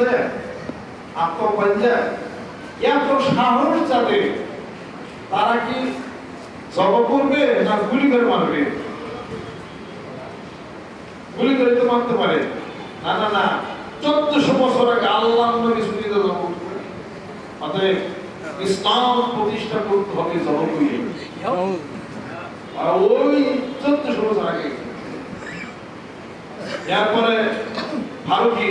দেয় আত্মবাঞ্জা এত সাহস যাদের তারা কি জব করবে না গুলি করে মারবে? গুলি করে তো মারতে পারে। না না না, চোদ্দশো বছর আগে আল্লাহ নবী সুনিতে জব অতএব ইসলাম প্রতিষ্ঠা করতে হবে জব করিয়ে। আর ওই চোদ্দশো বছর আগে। এরপরে ফারুকি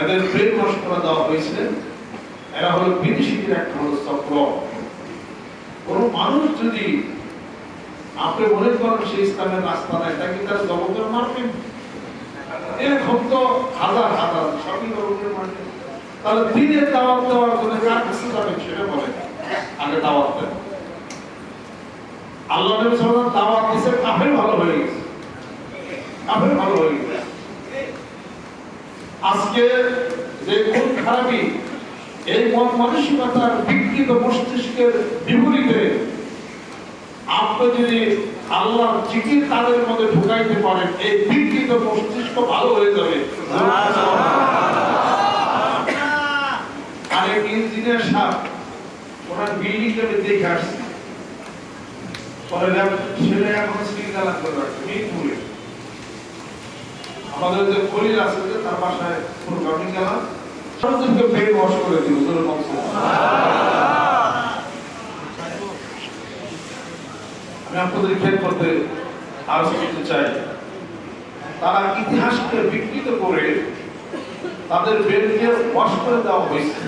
এদের ব্রেন ওয়াশ করে দেওয়া হয়েছে। এরা হলো বিদেশিদের একটা হলো কোন মানুষ যদি আপনি মনে করেন সেই ইসলামের রাস্তা নাই, তাকে তার জগতের মারবেন এরকম তো হাজার হাজার, সবই জগতের মারবেন তাহলে দিনের দাওয়াত দেওয়ার জন্য কার যাবেন সেটা আগে দাওয়াত দেন। আল্লাহ নবী সাল্লাল্লাহু দাওয়াত দিয়েছে কাফের ভালো হয়ে গেছে। কাফের ভালো হয়ে গেছে। আজকে যে খুন খারাপি এই মন মানসিকতার বিকৃত মস্তিষ্কের বিপরীতে আপনি যদি আল্লাহর জিকির তাদের মধ্যে ঢুকাইতে পারেন, এই বিকৃত মস্তিষ্ক ভালো হয়ে যাবে। আরেক ইঞ্জিনিয়ার সাহেব, ওনার বিল্ডিং আমি দেখে আসছি। ছেলে এখন করে রাখছে মিরপুরে আমাদের যে খলিল যে তার বাসায় প্রোগ্রামিং গেলাম সবজনকে ব্রেন ওয়াশ করে দিল ধরে আমি আপনাদের খেয়াল করতে আলোচনা করতে চাই। তারা ইতিহাসকে বিকৃত করে তাদের ব্রেনকে ওয়াশ করে দেওয়া হয়েছে।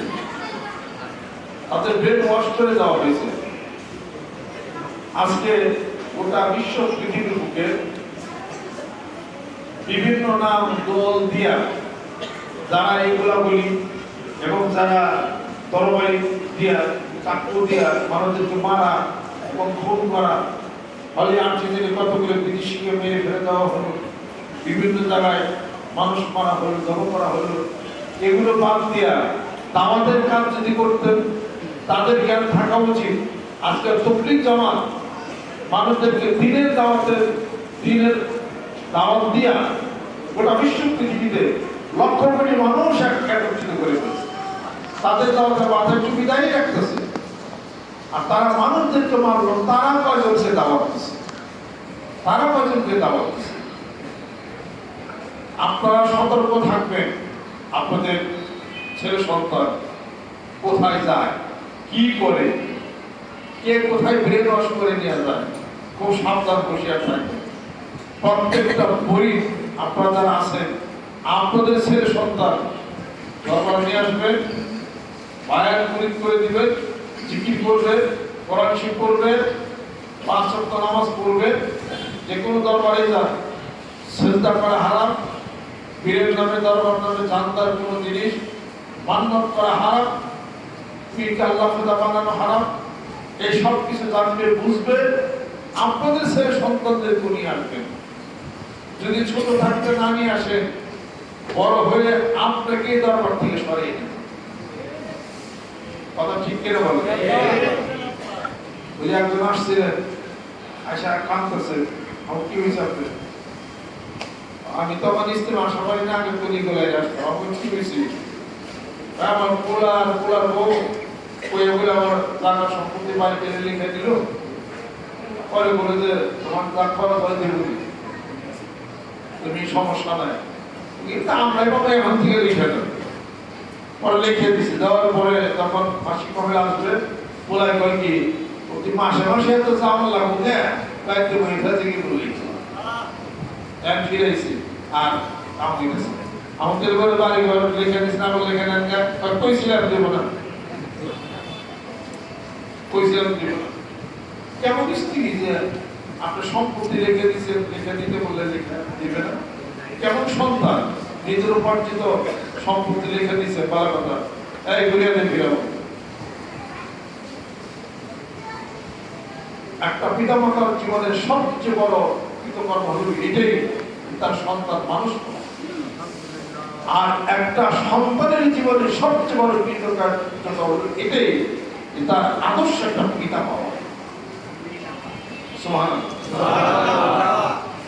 তাদের ব্রেন ওয়াশ করে দেওয়া হয়েছে। আজকে গোটা বিশ্ব পৃথিবীর বুকে বিভিন্ন নাম, দল দিয়া যারা এইগুলা বলি এবং যারা তরবারি দিয়া, চাকু দিয়া মানুষদেরকে মারা এবং খুন করা ফলে যে কতগুলো বিদেশিকে মেরে ফেলে দেওয়া হলো, বিভিন্ন জায়গায় মানুষ মারা হলো জমা করা হলো, এগুলো বাদ দিয়া তামাদের কাজ যদি করতেন, তাদের জ্ঞান থাকা উচিত। আজকে তবলিক জামাত মানুষদেরকে দিনের দাওয়াতের, দিনের দাওয়াত দিয়া গোটা বিশ্ব পৃথিবীতে লক্ষ কোটি মানুষ এক একত্রিত করে ফেলছে। তাদের দাওয়াতের মাথায় চুপি দাঁড়িয়ে রাখতেছে? আর তারা মানুষদেরকে মারলো তারা কয়জনকে দাওয়াত দিচ্ছে তারা কয়জনকে দাওয়াত দিচ্ছে আপনারা সতর্ক থাকবেন, আপনাদের ছেলে সন্তান কোথায় যায়, কি করে, কে কোথায় ব্রেন ওয়াশ করে নিয়ে যায়, খুব সাবধান বসিয়া থাকবেন। প্রত্যেকটা বই আপনারা যারা আছেন, আপনাদের ছেলে সন্তান, দরবার নিয়ে আসবেন মায়ের মুরিদ করে দিবেন জিকির করবে, কোরআন শিব করবে পাঁচ সপ্তাহ নামাজ পড়বে, যে কোনো দরবারে যান। সেজদা করা হারাম বীরের নামে, দরবার নামে জানতার কোনো জিনিস। মান্যত করা হারাম, পীরকে আল্লাহ খুদা বানানো হারাম। এই সব কিছু জানবে বুঝবে, আপনাদের ছেলে সন্তানদের নিয়ে আসবেন যদি ছোট থাকতে না নিয়ে বড় হয়ে আপনাকে দরবার থেকে সরিয়ে নেবেন কথা ঠিক কেন ওই একজন আসছিলেন কাম করছে, আমার কি হয়েছে আমি সবাই না আগে তৈরি করে আমার কি হয়েছে? আমার পোলার পোলার বউ ওই বলে আমার জানা সম্পত্তি বাড়ি কেড়ে লিখে দিল। পরে বলে যে, তোমার করা করে দেব তুমি সমস্যা নাই। কিন্তু আমরা বাবা এখান থেকে লিখে দেব পরে লিখে দিছে। দেওয়ার পরে তখন মাসিক মহিলা আসবে, বলাই কয় কি, প্রতি মাসে মাসে এত চাউল লাগবো কে বাইতে মহিলা থেকে বলি এক ফিরেছি আর আমাকে গেছে আমাদের ঘরে বাড়ি ঘর লিখে দিস না বলে লিখে নেন আর কইছিলাম দেবো না। কইছিলাম দেবো না। কেমন স্ত্রী যে আপনার সম্পত্তি রেখে দিচ্ছেন লিখে দিতে বললে দিবে না? কেমন সন্তান? নিজের উপার্জিত সম্পত্তি রেখে দিচ্ছে ভালো কথা। এই, ঘুরিয়ে দেন ফিরাবো একটা পিতামাতার জীবনের সবচেয়ে বড় কৃতকর্ম হল এটাই, তার সন্তান মানুষ আর একটা সন্তানের জীবনের সবচেয়ে বড় কৃতকার্য হল এটাই তার আদর্শ একটা পিতা পাওয়া।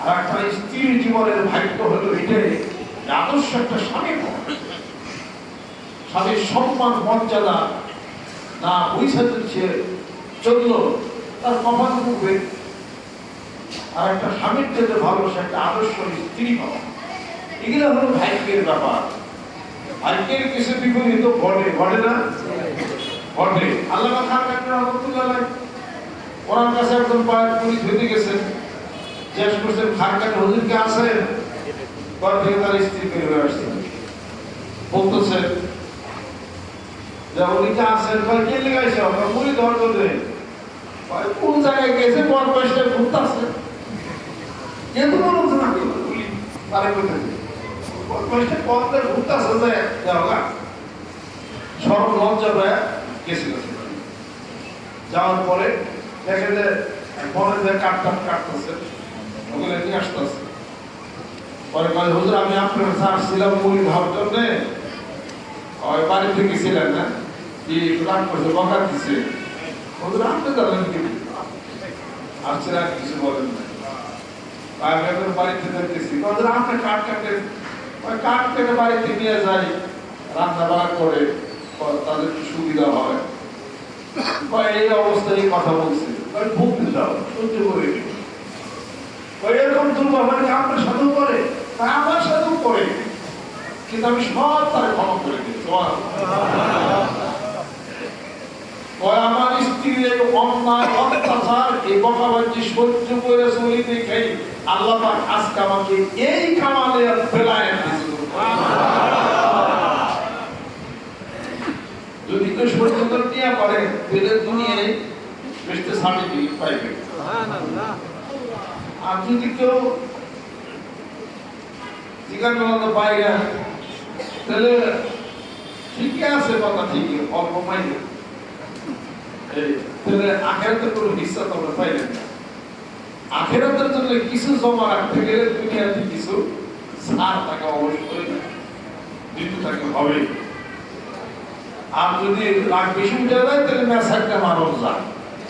আর একটা স্ত্রীর জীবনের ভাগ্য হলো এটাই আদর্শ একটা স্বামী স্বামীর সম্মান, মর্যাদা না বুঝে দিচ্ছে চলল, তার কপাল মুখবে আর একটা স্বামীর যেতে ভালোবাসা একটা আদর্শ স্ত্রী পাওয়া এগুলো হলো ভাগ্যের ব্যাপার। ভাগ্যের কিছু বিপরীত ঘটে ঘটে না? ঘটে। আল্লাহ খান ওনার কাছে একজন পায়ের পুলিশ হইতে গেছেন। জিজ্ঞেস করছেন খান কাকর হুজুর কে আছেন ঘর থেকে তার স্ত্রী বের হয়ে আসছেন বলতেছে যে কে লেগাইছে? আপনার মুড়ি ধর কয়, কোন জায়গায় গেছে? বড় বয়সে ঘুরতেছে কিন্তু মনে হচ্ছে না বলি তারে কইতেছে বড় বয়সে কমতে ঘুরতেছে যে যাওগা সরব লজ্জা গেছিল যাওয়ার পরে ওগুলো পরে কয় হুজুর, আমি আপনার মুড়ি ওই বাড়ি থেকে ছিলেন না। কি করছে দিছে হুজুর, আপনি জানেন কি? আর কিছু বলেন না। আমি এখন বাড়িতে দেখতেছি। হুজুর, আপনি কাঠ কাটে, ওই কাঠ কেটে বাড়িতে নিয়ে যাই। রান্না বান্না করে, তাদের সুবিধা হয়। এই অবস্থায় কথা বলছে। ওই ভুগতে যাও সহ্য করে এরকম দুর্বল মানে আপনার সাথেও করে? তা আমার সাথেও করে। কিন্তু আমি সব তার ক্ষমা করে তোমার। আমার স্ত্রীর অন্যায়, অত্যাচার, এই বকাবাজি সহ্য করে চলি দেখে আল্লাহ আজকে আমাকে এই কামালে ফেলায় দিয়েছে। যদি কেউ সহ্য করে, নিয়ে পারে দুনিয়ায় বেশতে স্বামী পাইবে। আর যদি কেউ জিজ্ঞাসা করল বাইরে তাহলে ঠিকই আছে কথা ঠিকই অল্প পাইবে তাহলে আখেরাতের কোনো হিস্সা তোমরা পাইলেন না। আখেরাতের জন্য কিছু জমা রাখতে গেলে দুনিয়াতে কিছু ছাড় তাকে অবশ্যই দিতে থাকে হবে আর যদি রাগ বেশি উঠে যায় তাহলে মেসাকটা মানুষ যায়।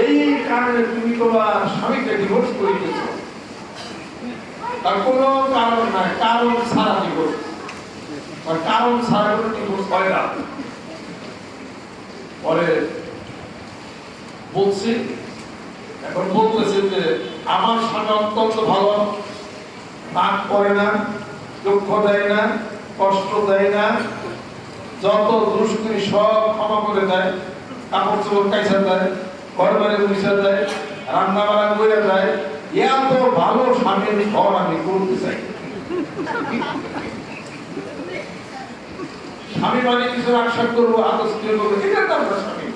এই কারণে তুমি তোমার স্বামীকে ডিভোর্স করে দিয়েছ। তার কোনো কারণ নাই, কারণ ছাড়া ডিভোর্স আর কারণ ছাড়া কোনো ডিভোর্স হয় না। পরে বলছি, এখন বলতেছে যে, আমার স্বামী অত্যন্ত ভালো, নাক করে না, দুঃখ দেয় না, কষ্ট দেয় না, যত দুষ্কৃতি সব ক্ষমা করে দেয়, কাপড় চোপড় কাইসা দেয় ঘর বাড়ি মুছা দেয় রান্না বান্না করে দেয় এত ভালো স্বামীর ঘর আমি করতে চাই। স্বামী মানে কিছু আশা করব, আদর্শ করব এটা তো আমরা স্বামী।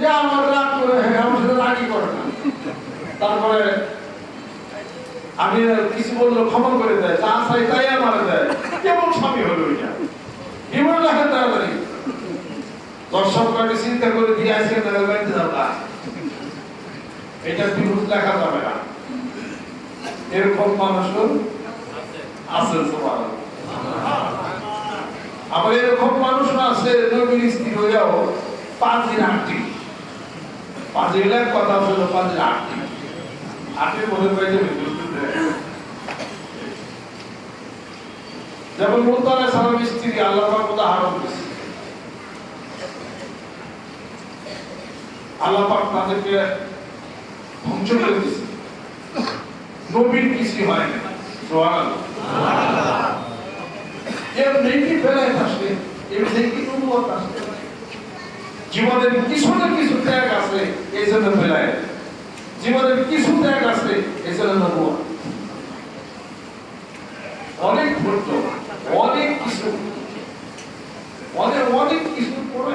যে আমার রাগ করে হ্যাঁ আমার সাথে রাগই করে না। তারপরে আমি কিছু বলল ক্ষমা করে দেয়, যা চাই তাই আমার দেয়। কেমন স্বামী হলো এটা এমন লেখা তাড়াতাড়ি দর্শক কাটি চিন্তা করে দিয়ে আসে তাহলে বাড়িতে যাবা এটা বিরুদ্ধ লেখা যাবে না এরকম মানুষও আছে সবার আবার এরকম মানুষ আছে নবীর স্ত্রী হইয়াও পাঁচের আটটি। পাঁচের এক কথা হলো পাঁচের আটটি। আটের মধ্যে পেয়ে যাবে যেমন মুতালে সালাম স্ত্রী আল্লাহ পাক উদাহরণ দিয়েছে আল্লাহ পাক তাদেরকে ধ্বংস করে দিয়েছে। নবীর কিছু হয় না। এর নেকি ফেলায় আসলে এর নেকি নবুয়ত আসলে জীবনের কিছু না কিছু ত্যাগ আছে, এই জন্য ফেলায়। জীবনের কিছু ত্যাগ আছে, এই জন্য নবুয়ত অনেক ধৈর্য অনেক কিছু, অনেক অনেক কিছু করে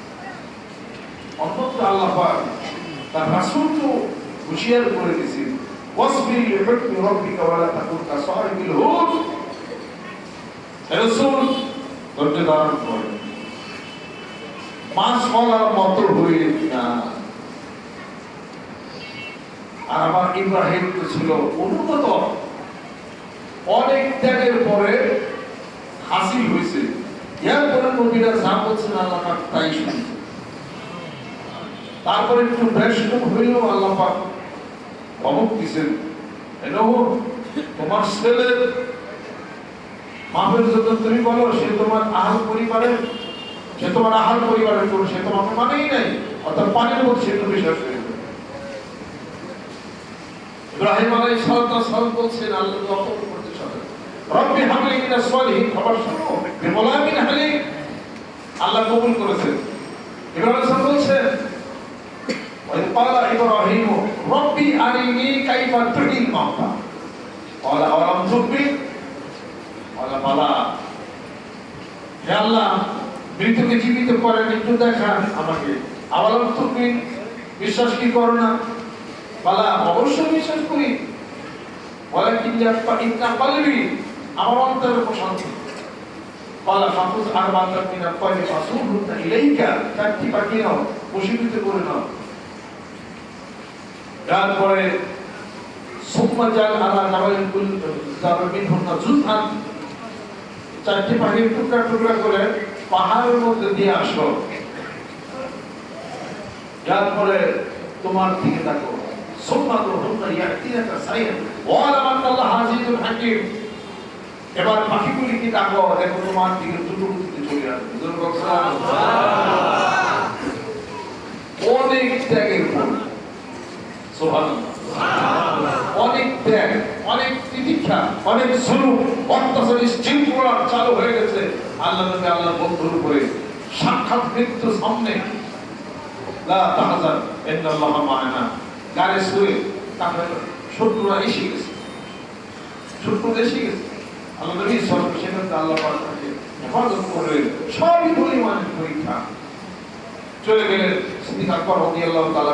আল্লাহ তার রাসূলকে হুঁশিয়ার করে দিয়েছেন, ওয়াসবির লিহুকমি রাব্বিকা ওয়ালা তাকুন কাসাহিবিল হুদ। রাসূল, ধৈর্য ধারণ করে। মাস বলার মতো হয়ে না আর আমার ইব্রাহিম তো ছিল উন্নত অনেক ত্যাগের পরে হাসিল হয়েছে। এরপরে নবীরা যা বলছেন আল্লাহ তাই শুনছে তারপরে একটু ব্যস্ত হইল, আল্লাহ অমুক দিছেন। তোমার ছেলের মাপের জন্য তুমি বলো, সে তোমার আহার পরিবারের, সে তোমার আহার পরিবারের কোনো, সে তোমার মানেই নাই। অর্থাৎ পানির মধ্যে সে তো বিশ্বাস করে ইব্রাহিম আলাই বলছেন, আল্লাহ লক্ষ্য করতে সাথে রব্বি হামলি কিনা খবর শুনো হালি আল্লাহ কবুল করেছেন। ইব্রাহিম বলছেন قال إبراهيم ربي أرني كيف تحيي الموتى قال أولم تؤمن قال بلى হে আল্লাহ মৃতকে জীবিত করেন একটু দেখান আমাকে আওয়ালাম তুমি বিশ্বাস কি করো না বালা অবশ্যই বিশ্বাস করি বলে কি ইন্না কলবি আমার অন্তরে প্রশান্তি قال فخذ أربعة من الطير فصورهن إليك চারটি পাখি নাও বশীভূত করে নাও তারপরে আলা জুজআন চারটি পাখির টুকরা টুকরা করে পাহাড়ের মধ্যে দিয়ে আসো। তারপরে তোমার দিকে দেখো সুম্মা দুহুন্না ইয়াতিনাকা সাইয়ান। ওয়ালা আল্লাহ আজিজুল হাকিম। এবার পাখিগুলিকে ডাকো দেখো তোমার দিকে দুটো চলে আসবে। দুর্গম অনেক ত্যাগের ফল। অনেক ত্যাগ, অনেক তিতিক্ষা, অনেক জুলুম অত্যাচার শৃঙ্খলা চালু হয়ে গেছে। আল্লাহ নবী আল্লাহ বন্ধুর উপরে সাক্ষাৎ মৃত্যু সামনে। লা তাহজান, ইন্নাল্লাহ মা'ানা। গারে শুয়ে তারপরে শত্রুরা এসে গেছে। শত্রু এসে গেছে। আল্লাহ নবী সর্ব সেখানে আল্লাহ পাক হেফাজত করলেন সবই পরিমাণের পরীক্ষা। চলে গেলেন সিদ্দিক আকবর রাদিয়াল্লাহু তাআলা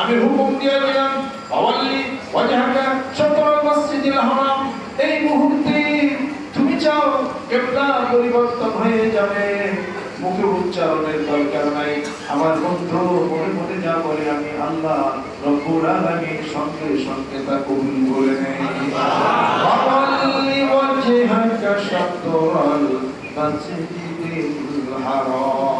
আমি হুকুম দিয়ে দিলাম আওয়ালি ওয়াজহাকা শাতরাল মসজিদিল হারাম। এই মুহূর্তে তুমি চাও কেবলা পরিবর্তন হয়ে যাবে। মুখে উচ্চারণের দরকার নাই। আমার বন্ধু, মনে মনে যা বলে আমি আল্লাহ রব্বুল আলামিন সঙ্গে সঙ্গে তা কবুল করে নেই আওয়ালি ওয়াজহাকা শাতরাল মসজিদিল হারাম।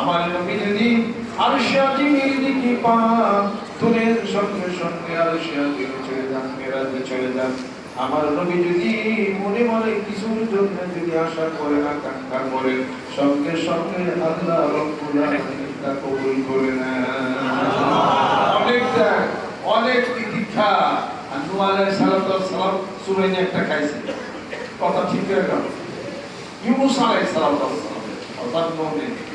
আমার নবী যদি আরশে আজিমের দিকে পা। তুলেন সঙ্গে সঙ্গে আজিম চলে যান মেরাজে চলে যান আমার নবী যদি মনে মনে কিছুর জন্য যদি আশা করে আকাঙ্ক্ষা করে, সঙ্গে সঙ্গে আল্লাহ রব্বুল আলামিন তা কবুল করে নেন। অনেকটা অনেক দীক্ষা আনু আলাইহিস সালাতু সালাম সুরাইনে একটা খাইছে। কথা ঠিক করে গেল। ইউনুস আলাইহিস সালাতু সালাম অর্থাৎ নবী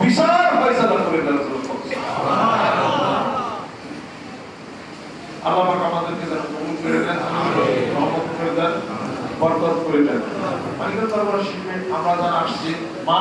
বিচার ফয়সালা করে দেন আল্লাহ আমাদেরকে যেন কবুল করে দেন রহমত করে দেন বরকত করে দেন। মালিকের দরবার শিখবে আমরা যারা আসছি মা